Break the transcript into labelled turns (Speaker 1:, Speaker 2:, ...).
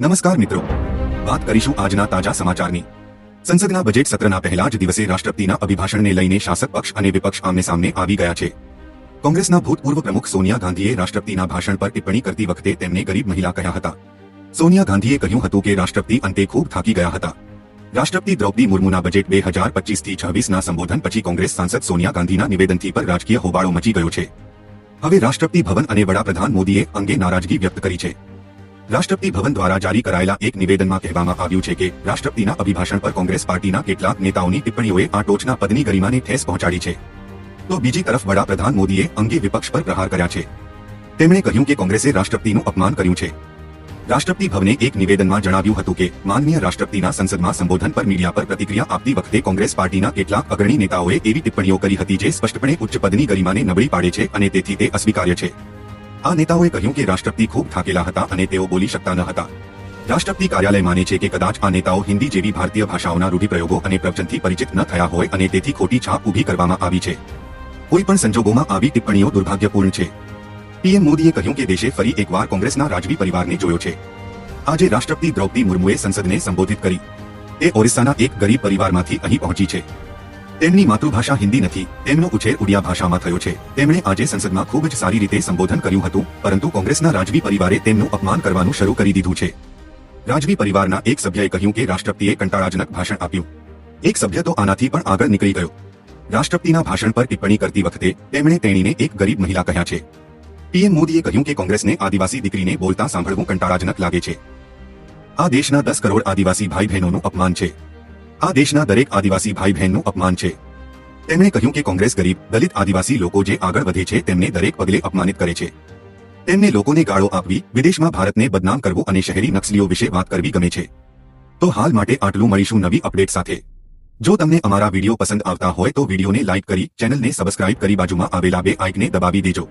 Speaker 1: નમસ્કાર મિત્રો. વાત કરીશું આજના તાજા સમાચારની. સંસદના બજેટ સત્રના પહેલા જ દિવસે રાષ્ટ્રપતિના અભિભાષણને લઈને શાસક પક્ષ અને વિપક્ષ આમને સામને આવી ગયા છે. કોંગ્રેસના ભૂતપૂર્વ પ્રમુખ સોનિયા ગાંધીએ રાષ્ટ્રપતિના ભાષણ પર ટિપ્પણી કરતી વખતે તેમને ગરીબ મહિલા કહ્યા હતા. સોનિયા ગાંધીએ કહ્યું હતું કે રાષ્ટ્રપતિ અંતે ખૂબ થાકી ગયા હતા. રાષ્ટ્રપતિ દ્રૌપદી મુર્મુના બજેટ બે હજાર પચીસથી છવ્વીસના સંબોધન પછી કોંગ્રેસ સાંસદ સોનિયા ગાંધીના નિવેદનથી પર રાજકીય હોબાળો મચી ગયો છે. હવે રાષ્ટ્રપતિ ભવન અને વડાપ્રધાન મોદીએ અંગે નારાજગી વ્યક્ત કરી છે. રાષ્ટ્રપતિ ભવન દ્વારા જારી કરાયેલા એક નિવેદનમાં કહેવામાં આવ્યું છે કે રાષ્ટ્રપતિના અભિભાષણ પર કોંગ્રેસ પાર્ટીના કેટલાક નેતાઓની ટિપ્પણીઓએ આ ટોચના પદની ગરિમાને ઠેસ પહોંચાડી છે. તો બીજી તરફ વડાપ્રધાન મોદીએ અંગે વિપક્ષ પર પ્રહાર કર્યા છે. તેમણે કહ્યું કે કોંગ્રેસે રાષ્ટ્રપતિનું અપમાન કર્યું છે. રાષ્ટ્રપતિ ભવને એક નિવેદનમાં જણાવ્યું હતું કે માનનીય રાષ્ટ્રપતિના સંસદમાં સંબોધન પર મીડિયા પર પ્રતિક્રિયા આપતી વખતે કોંગ્રેસ પાર્ટીના કેટલાક અગ્રણી નેતાઓએ એવી ટિપ્પણીઓ કરી હતી જે સ્પષ્ટપણે ઉચ્ચ પદની ગરિમાને નબળી પાડે છે અને તેથી તે અસ્વીકાર્ય છે. આ નેતાઓએ કહ્યું કે રાષ્ટ્રપતિ ખૂબ થાકેલા હતા અને તેઓ બોલી શકતા ન હતા. રાષ્ટ્રપતિ કાર્યાલય માને છે કે કદાચ આ નેતાઓ હિન્દી જેવી ભારતીય ભાષાઓના રૂઢિપ્રયોગો અને પ્રવચનથી પરિચિત ન થયા હોય અને તેથી ખોટી છાપ ઊભી કરવામાં આવી છે. કોઈ પણ સંજોગોમાં આવી ટિપ્પણીઓ દુર્ભાગ્યપૂર્ણ છે. પીએમ મોદીએ કહ્યું કે દેશે ફરી એકવાર કોંગ્રેસના રાજવી પરિવારને જોયો છે. આજે રાષ્ટ્રપતિ દ્રૌપદી મુર્મુએ સંસદને સંબોધિત કરી. તે ઓરિસ્સાના એક ગરીબ પરિવારમાંથી અહીં પહોંચી છે. તેમની માતૃભાષા હિન્દી નથી. તેમનો ઉછેર ઉડિયા ભાષામાં થયો છે. તેમણે આજે સંસદમાં ખૂબ જ સારી રીતે સંબોધન કર્યું હતું, પરંતુ કોંગ્રેસના રાજવી પરિવારે તેમનું અપમાન કરવાનું શરૂ કરી દીધું છે. રાજવી પરિવારના એક સભ્યએ કહ્યું કે રાષ્ટ્રપતિએ કંટાળાજનક ભાષણ આપ્યું. એક સભ્ય તો આનાથી પણ આગળ નીકળી ગયો. રાષ્ટ્રપતિના ભાષણ પર ટિપ્પણી કરતી વખતે તેમણે તેણીને એક ગરીબ મહિલા કહ્યા છે. પીએમ મોદીએ કહ્યું કે કોંગ્રેસને આદિવાસી દીકરીને બોલતા સાંભળવું કંટાળાજનક લાગે છે. આ દેશના દસ કરોડ આદિવાસી ભાઈ બહેનોનું અપમાન છે. આ દેશના દરેક આદિવાસી ભાઈ બહેનનું અપમાન છે. તેમણે કહ્યું કે કોંગ્રેસ ગરીબ, દલિત આદિવાસી લોકો જે આગળ વધે છે, તેમને દરેક પગલે અપમાનિત કરે છે. તેમને લોકોને ગાળો આપવી, વિદેશમાં ભારતને બદનામ કરવું અને શહેરી નક્સલીઓ વિશે વાત કરવી ગમે છે. તો હાલ માટે આટલું મળીશું નવી અપડેટ સાથે. જો તમને અમારા વીડિયો પસંદ આવતા હોય તો વિડીયોને લાઇક કરી, ચેનલને સબસ્ક્રાઇબ કરી બાજુમાં આવેલા બે આઇકને દબાવી દેજો.